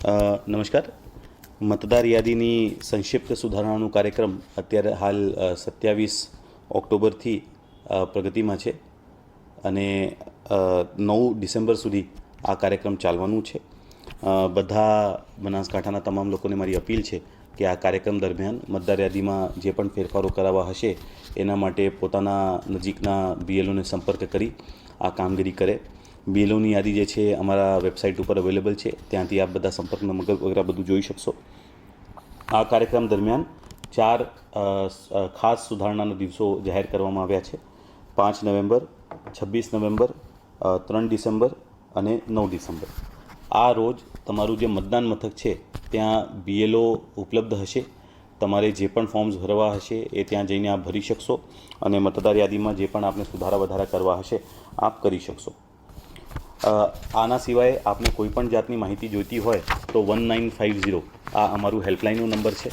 નમસ્કાર. મતદાર યાદીની સંક્ષિપ્ત સુધારણાનો કાર્યક્રમ અત્યારે હાલ સત્યાવીસ ઓક્ટોબરથી પ્રગતિમાં છે અને નવ ડિસેમ્બર સુધી આ કાર્યક્રમ ચાલવાનું છે. બધા બનાસકાંઠાના તમામ લોકોને મારી અપીલ છે કે આ કાર્યક્રમ દરમિયાન મતદાર યાદીમાં જે પણ ફેરફારો કરાવવા હશે એના માટે પોતાના નજીકના બીએલઓને સંપર્ક કરી આ કામગીરી કરે. બીએલઓની યાદી જે છે અમારા વેબસાઇટ ઉપર અવેલેબલ છે. ત્યાંથી આપ બધા સંપર્ક નંબર વગેરે બધું જોઈ શકશો. આ કાર્યક્રમ દરમિયાન ચાર ખાસ સુધારણાના દિવસો જાહેર કરવામાં આવ્યા છે. પાંચ નવેમ્બર, છવ્વીસ નવેમ્બર ત્રણ ડિસેમ્બર અને નવ ડિસેમ્બર. આ રોજ તમારું જે મતદાન મથક છે, ત્યાં બીએલઓ ઉપલબ્ધ હશે. તમારે જે પણ ફોર્મ્સ ભરવા હશે એ ત્યાં જઈને આપ ભરી શકશો અને મતદાર યાદીમાં જે પણ આપને સુધારા વધારા કરવા હશે, આપ કરી શકશો. આના સિવાય આપને કોઈ પણ જાતની માહિતી જોઈતી હોય તો વન નાઇન ફાઇવ ઝીરો આ અમારું હેલ્પલાઇનનો નંબર છે.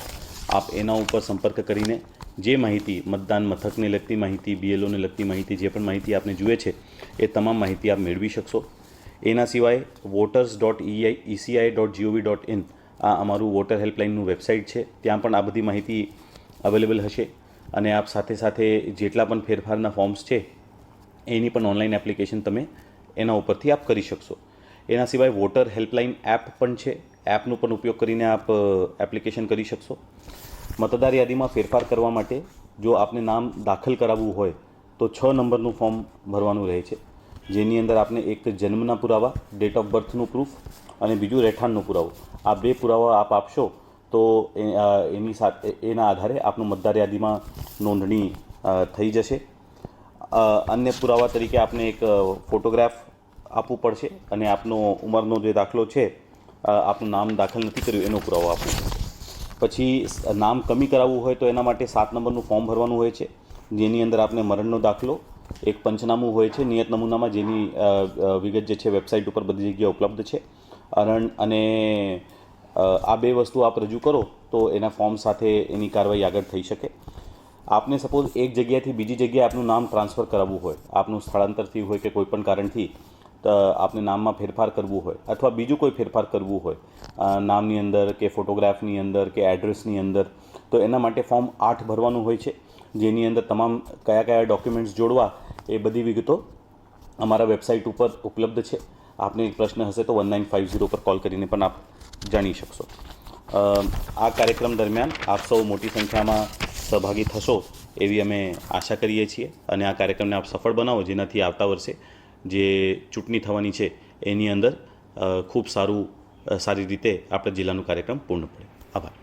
આપ એના ઉપર સંપર્ક કરીને જે માહિતી મતદાન મથકને લગતી માહિતી બીએલઓને લગતી માહિતી, જે પણ માહિતી આપને જુએ છે, એ તમામ માહિતી આપ મેળવી શકશો. એના સિવાય voters dot EI ECI dot GOV dot in આ અમારું વોટર હેલ્પલાઇનનું વેબસાઇટ છે. ત્યાં પણ આ બધી માહિતી અવેલેબલ હશે અને આપ સાથે સાથે જેટલા પણ ફેરફારના ફોર્મ્સ છે, એની પણ ઓનલાઈન એપ્લિકેશન તમે એના ઉપરથી આપ કરી શકશો. એના સિવાય વોટર હેલ્પલાઇન એપ પણ છે. એપનો પણ ઉપયોગ કરીને આપ એપ્લિકેશન કરી શકશો. મતદાર યાદીમાં ફેરફાર કરવા માટે જો આપને નામ દાખલ કરાવવું હોય, તો છ નંબરનું ફોર્મ ભરવાનું રહે છે. જેની અંદર આપને એક જન્મના પુરાવા ડેટ ઓફ બર્થનું પ્રૂફ અને બીજું રહેઠાણનો પુરાવો. આ બે પુરાવા આપ આપશો, તો એની સાથે એના આધારે આપનું મતદાર યાદીમાં નોંધણી થઈ જશે. અન્ય પુરાવા તરીકે આપને એક ફોટોગ્રાફ આપવું પડશે અને આપનો ઉંમરનો જે દાખલો છે આપનું નામ દાખલ નથી કર્યું, એનો પુરાવો આપવો પછી નામ કમી કરાવવું હોય તો એના માટે સાત નંબરનું ફોર્મ ભરવાનું હોય છે, જેની અંદર આપને મરણનો દાખલો, એક પંચનામું હોય છે, નિયત નમૂનામાં જેની વિગત જે છે વેબસાઇટ ઉપર બધી જગ્યાએ ઉપલબ્ધ છે. અરણ અને આ બે વસ્તુ આપ રજૂ કરો તો એના ફોર્મ સાથે એની કાર્યવાહી આગળ થઈ શકે. આપને સપોઝ એક જગ્યાએથી બીજી જગ્યાએ આપનું નામ ટ્રાન્સફર કરાવવું હોય, આપનું સ્થળાંતર થયું હોય કે કોઈપણ કારણથી આપને નામમાં ફેરફાર કરવું હોય અથવા બીજું કોઈ ફેરફાર કરવું હોય નામની અંદર કે ફોટોગ્રાફની અંદર કે એડ્રેસની અંદર, તો એના માટે ફોર્મ આઠ ભરવાનું હોય છે. જેની અંદર તમામ કયા કયા ડોક્યુમેન્ટ્સ જોડવા એ બધી વિગતો અમારા વેબસાઇટ ઉપર ઉપલબ્ધ છે. આપને એક પ્રશ્ન હશે તો વન નાઇન ફાઇવ ઝીરો પર કોલ કરીને પણ આપ જાણી શકશો. આ કાર્યક્રમ દરમિયાન આપ સૌ મોટી સંખ્યામાં સહભાગી થશો એવી અમે આશા કરીએ છીએ અને આ કાર્યક્રમને આપ સફળ બનાવો જેનાથી આવતા વર્ષે જે ચૂંટણી થવાની છે એની અંદર ખૂબ સારું સારી રીતે આપણા જિલ્લાનું કાર્યક્રમ પૂર્ણ પડે. આભાર.